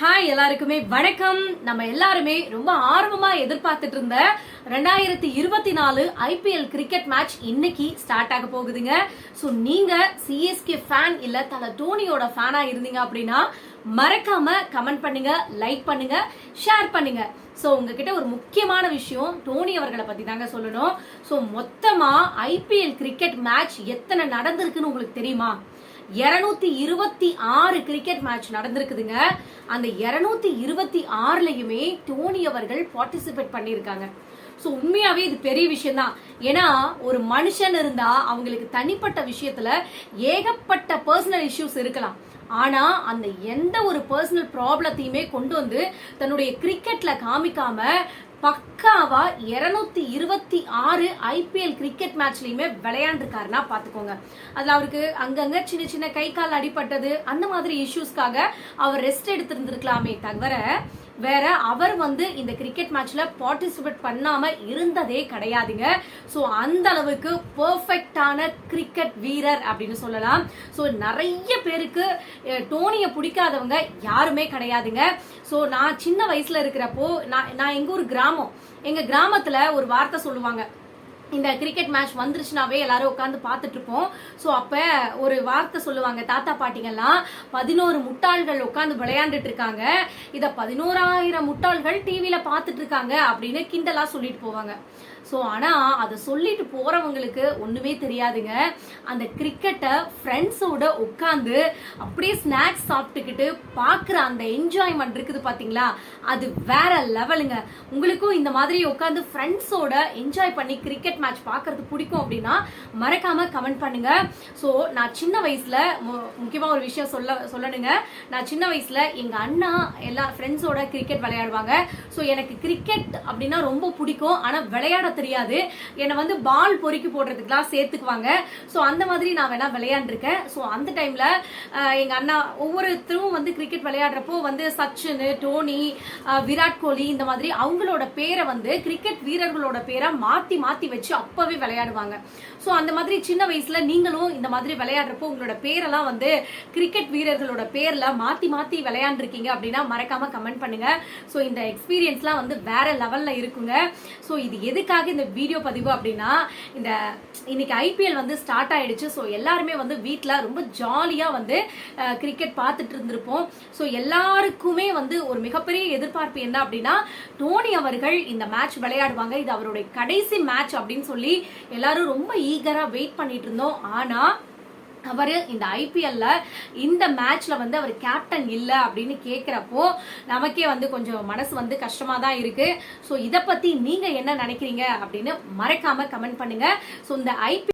Hi எல்லாருக்குமே வணக்கம். நம்ம எல்லாருமே ரொம்ப ஆர்வமா எதிர்பார்த்துட்டு இருந்த ரெண்டாயிரத்தி இருபத்தி நாலு ஐபிஎல் கிரிக்கெட் மேட்ச் இன்னைக்கு ஸ்டார்ட் ஆக போகுதுங்க. ஸோ நீங்க சிஎஸ்கே ஃபேன் இல்ல தல தோனியோட ஃபேனா இருந்தீங்க அப்படின்னா மறக்காம கமெண்ட் பண்ணுங்க லைக் பண்ணுங்க ஷேர் பண்ணுங்க. ஸோ உங்ககிட்ட ஒரு முக்கியமான விஷயம் டோனி அவர்களை பற்றி தாங்க சொல்லணும். ஸோ மொத்தமாக ஐபிஎல் கிரிக்கெட் மேட்ச் எத்தனை நடந்திருக்குன்னு உங்களுக்கு தெரியுமா? இருநூத்தி இருபத்தி ஆறு கிரிக்கெட் மேட்ச் நடந்திருக்குதுங்க. அந்த இருநூத்தி இருபத்தி ஆறுலயுமே டோனி அவர்கள் பார்ட்டிசிபேட் பண்ணியிருக்காங்க. ஸோ உண்மையாவே இது பெரிய விஷயம் தான் ஏன்னா ஒரு மனுஷன் இருந்தா அவங்களுக்கு தனிப்பட்ட விஷயத்துல ஏகப்பட்ட பர்சனல் இஷ்யூஸ் இருக்கலாம். ஆனா அந்த எந்த ஒரு பர்சனல் ப்ராப்ளத்தையுமே கொண்டு வந்து தன்னுடைய கிரிக்கெட்ல காமிக்காம பக்காவா இருநூத்தி இருபத்தி ஆறு ஐபிஎல் கிரிக்கெட் மேட்ச்லயுமே விளையாண்டுருக்காருன்னா பாத்துக்கோங்க. அதுல அவருக்கு அங்கங்க சின்ன சின்ன கை கால் அடிபட்டது அந்த மாதிரி இஷ்யூஸ்க்காக அவர் ரெஸ்ட் எடுத்திருந்திருக்கலாமே தவிர வேற அவர் வந்து இந்த கிரிக்கெட் மேட்ச்ல பார்ட்டிசிபேட் பண்ணாம இருந்ததே கிடையாதுங்க. ஸோ அந்த அளவுக்கு பர்ஃபெக்டான கிரிக்கெட் வீரர் அப்படின்னு சொல்லலாம். ஸோ நிறைய பேருக்கு டோனியை பிடிக்காதவங்க யாருமே கிடையாதுங்க. ஸோ நான் சின்ன வயசுல இருக்கிறப்போ நான் நான் எங்க ஊர் கிராமம். எங்க கிராமத்துல ஒரு வார்த்தை சொல்லுவாங்க. இந்த கிரிக்கெட் மேட்ச் வந்துருச்சுனாவே எல்லாரும் உட்காந்து பார்த்துட்டு இருப்போம் ஸோ அப்போ ஒரு வார்த்தை சொல்லுவாங்க தாத்தா பாட்டிங்கெல்லாம் பதினோரு முட்டாள்கள் உட்காந்து விளையாண்டுட்டு இருக்காங்க இதை பதினோராயிரம் முட்டாள்கள் டிவியில் பார்த்துட்டு இருக்காங்க அப்படின்னு கிண்டலாக சொல்லிட்டு போவாங்க. ஸோ ஆனால் அதை சொல்லிட்டு போகிறவங்களுக்கு ஒன்றுமே தெரியாதுங்க. அந்த கிரிக்கெட்டை ஃப்ரெண்ட்ஸோட உட்காந்து அப்படியே ஸ்நாக்ஸ் சாப்பிட்டுக்கிட்டு பார்க்குற அந்த என்ஜாய்மெண்ட் இருக்குது பார்த்தீங்களா அது வேற லெவலுங்க உங்களுக்கும் இந்த மாதிரி உட்காந்து ஃப்ரெண்ட்ஸோட என்ஜாய் பண்ணி கிரிக்கெட் மேட்ச் பார்க்கறது பிடிக்கும் அப்படின்னா மறக்காம கமெண்ட் பண்ணுங்க. ஸோ நான் சின்ன வயசுல மு- ஒரு விஷயம் சொல்ல சொல்லணுங்க. நான் சின்ன வயசுல எங்க அண்ணா எல்லா ஃப்ரெண்ட்ஸோட கிரிக்கெட் விளையாடுவாங்க. ஸோ எனக்கு கிரிக்கெட் அப்படின்னா ரொம்ப பிடிக்கும். ஆனால் விளையாட தெரியாது. என்னை வந்து பால் பொறுக்கி போடுறதுக்குலாம் சேர்த்துக்குவாங்க. ஸோ அந்த மாதிரி நான் வேணா விளையாண்டுருக்கேன். ஸோ அந்த டைம்ல எங்க அண்ணா ஒவ்வொருத்தரும் வந்து கிரிக்கெட் விளையாடுறப்போ வந்து சச்சின் டோனி விராட் கோலி இந்த மாதிரி அவங்களோட பேரை வந்து கிரிக்கெட் வீரர்களோட பேரை மாத்தி மாத்தி வச்சு அப்பவே விளையாடுவாங்க. ஸோ அந்த மாதிரி சின்ன வயசுல நீங்களும் இந்த மாதிரி விளையாடுறப்போ உங்களோட பேரெல்லாம் வந்து கிரிக்கெட் வீரர்களோட பேர்ல மாத்தி மாத்தி விளையாண்டுருக்கீங்க அப்படின்னா மறக்காம கமெண்ட் பண்ணுங்க. ஸோ இந்த எக்ஸ்பீரியன்ஸ்லாம் வந்து வேற லெவல்ல இருக்குங்க. ஸோ இது எதுக்காக இந்த வீடியோ பதிவு அப்படின்னா இந்த இன்னைக்கு ஐபிஎல் வந்து ஸ்டார்ட் ஆயிடுச்சு. ஸோ எல்லாருமே வந்து வீட்டில் ரொம்ப ஜாலியாக வந்து கிரிக்கெட் பார்த்துட்டு இருந்திருப்போம். ஸோ எல்லாருக்குமே வந்து ஒரு மிகப்பெரிய எதிர்பார்ப்பு என்ன அப்படின்னா தோனி அவர்கள் இந்த மேட்ச் விளையாடுவாங்க. இது அவருடைய கடைசி மேட்ச் அப்படின்னு சொல்லி எல்லாரும் ரொம்ப ஈகரா வெயிட் பண்ணிட்டு இருந்தோம். ஆனா அவரு இந்த ஐபிஎல்ல இந்த மேட்ச்ல வந்து அவர் கேப்டன் இல்ல அப்படின்னு கேக்குறப்போ நமக்கே வந்து கொஞ்சம் மனசு வந்து கஷ்டமா தான் இருக்கு. ஸோ இதை பத்தி நீங்க என்ன நினைக்கிறீங்க அப்படின்னு மறக்காம கமெண்ட் பண்ணுங்க. ஸோ இந்த ஐபிஎல்